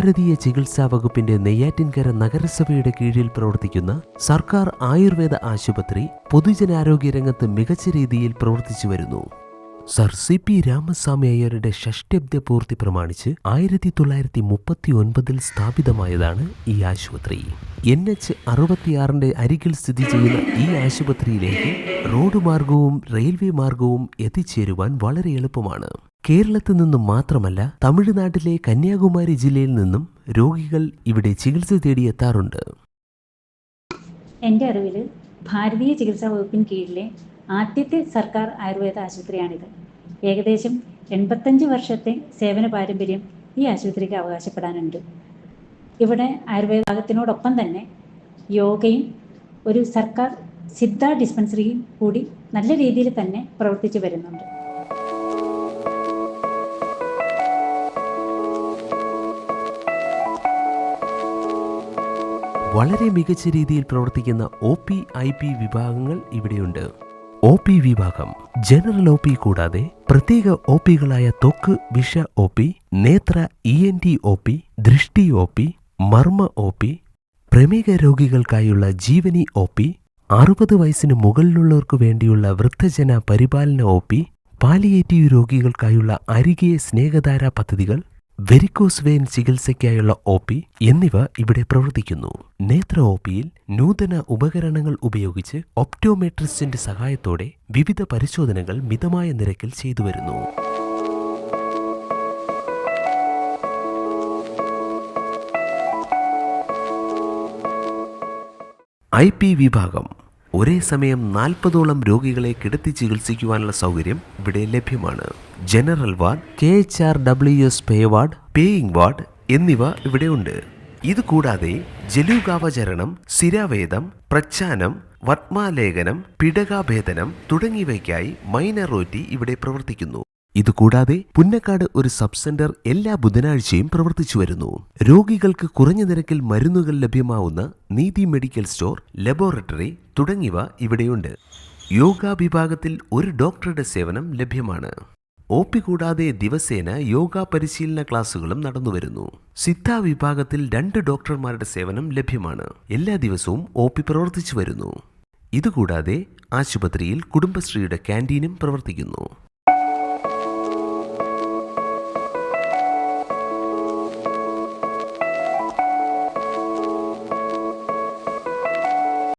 ഭാരതീയ ചികിത്സാ വകുപ്പിന്റെ നെയ്യാറ്റിൻകര നഗരസഭയുടെ കീഴിൽ പ്രവർത്തിക്കുന്ന സർക്കാർ ആയുർവേദ ആശുപത്രി പൊതുജനാരോഗ്യ രംഗത്ത് മികച്ച രീതിയിൽ പ്രവർത്തിച്ചു വരുന്നു. സർ സി പി രാമസ്വാമി അയ്യരുടെ ഷഷ്ടിബ്ദ പൂർത്തി പ്രമാണിച്ച് ആയിരത്തി തൊള്ളായിരത്തി മുപ്പത്തി ഒൻപതിൽ സ്ഥാപിതമായതാണ് ഈ ആശുപത്രി. എൻ എച്ച് അറുപത്തിയാറിന്റെ അരികിൽ സ്ഥിതി ചെയ്യുന്ന ഈ ആശുപത്രിയിലേക്ക് റോഡ് മാർഗവും റെയിൽവേ മാർഗവും എത്തിച്ചേരുവാൻ വളരെ എളുപ്പമാണ്. കേരളത്തിൽ നിന്നും മാത്രമല്ല തമിഴ്നാട്ടിലെ കന്യാകുമാരി ജില്ലയിൽ നിന്നും രോഗികൾ ഇവിടെ ചികിത്സ തേടി എത്താറുണ്ട്. എന്റെ അറിവിൽ ഭാരതീയ ചികിത്സാ വകുപ്പിന് കീഴിലെ ആദ്യത്തെ സർക്കാർ ആയുർവേദ ആശുപത്രിയാണിത്. ഏകദേശം എൺപത്തഞ്ച് വർഷത്തെ സേവന പാരമ്പര്യം ഈ ആശുപത്രിക്ക് അവകാശപ്പെടാനുണ്ട്. ഇവിടെ ആയുർവേദ ഭാഗത്തിനോടൊപ്പം തന്നെ യോഗയും ഒരു സർക്കാർ സിദ്ധ ഡിസ്പെൻസറിയും കൂടി നല്ല രീതിയിൽ തന്നെ പ്രവർത്തിച്ചു വരുന്നുണ്ട്. വളരെ മികച്ച രീതിയിൽ പ്രവർത്തിക്കുന്ന ഒ പി ഐ പി വിഭാഗങ്ങൾ ഇവിടെയുണ്ട്. ഒ പി വിഭാഗം ജനറൽ ഒ പി കൂടാതെ പ്രത്യേക ഒ പികളായ ത്വക്ക് വിഷ ഒ പി നേത്ര E N T O P ദൃഷ്ടി ഒ പി മർമ്മ ഒ പി പ്രമേഹ രോഗികൾക്കായുള്ള ജീവനി ഒ പി അറുപത് വയസ്സിന് മുകളിലുള്ളവർക്ക് വേണ്ടിയുള്ള വൃദ്ധജന പരിപാലന ഒ പി പാലിയേറ്റീവ് രോഗികൾക്കായുള്ള അരികെ സ്നേഹധാര പദ്ധതികൾ വെരിക്കോസ് വെയിൻ ചികിത്സയ്ക്കായുള്ള ഒ പി എന്നിവ ഇവിടെ പ്രവർത്തിക്കുന്നു. നേത്ര ഒ പിയിൽ നൂതന ഉപകരണങ്ങൾ ഉപയോഗിച്ച് ഒപ്റ്റോമെട്രിസ്റ്റിന്റെ സഹായത്തോടെ വിവിധ പരിശോധനകൾ മിതമായ നിരക്കിൽ ചെയ്തു വരുന്നു. ഐ പി വിഭാഗം ഒരേ സമയം നാൽപ്പതോളം രോഗികളെ കിടത്തി ചികിത്സിക്കുവാനുള്ള സൗകര്യം ഇവിടെ ലഭ്യമാണ്. General ward K H R W S pay ward paying ward എന്നിവ ഇവിടെ ഉണ്ട്. ഇതുകൂടാതെ ജലൂകാവചരണം സ്ഥിരാവേദം പ്രച്ഛാനം വത്മാലേഖനം പിടകാഭേദനം തുടങ്ങിയവയ്ക്കായി മൈനറോറ്റി ഇവിടെ പ്രവർത്തിക്കുന്നു. ഇതുകൂടാതെ പുന്നക്കാട് ഒരു സബ് സെന്റർ എല്ലാ ബുധനാഴ്ചയും പ്രവർത്തിച്ചു വരുന്നു. രോഗികൾക്ക് കുറഞ്ഞ നിരക്കിൽ മരുന്നുകൾ ലഭ്യമാവുന്ന നീതി മെഡിക്കൽ സ്റ്റോർ ലബോറട്ടറി തുടങ്ങിയവ ഇവിടെയുണ്ട്. യോഗ വിഭാഗത്തിൽ ഒരു ഡോക്ടറുടെ സേവനം ലഭ്യമാണ്. ഒ പി കൂടാതെ ദിവസേന യോഗ പരിശീലന ക്ലാസുകളും നടന്നുവരുന്നു സിദ്ധ വിഭാഗത്തിൽ രണ്ട് ഡോക്ടർമാരുടെ സേവനം ലഭ്യമാണ്. എല്ലാ ദിവസവും ഒ പി പ്രവർത്തിച്ചു വരുന്നു. ഇതുകൂടാതെ ആശുപത്രിയിൽ കുടുംബശ്രീയുടെ ക്യാന്റീനും പ്രവർത്തിക്കുന്നു.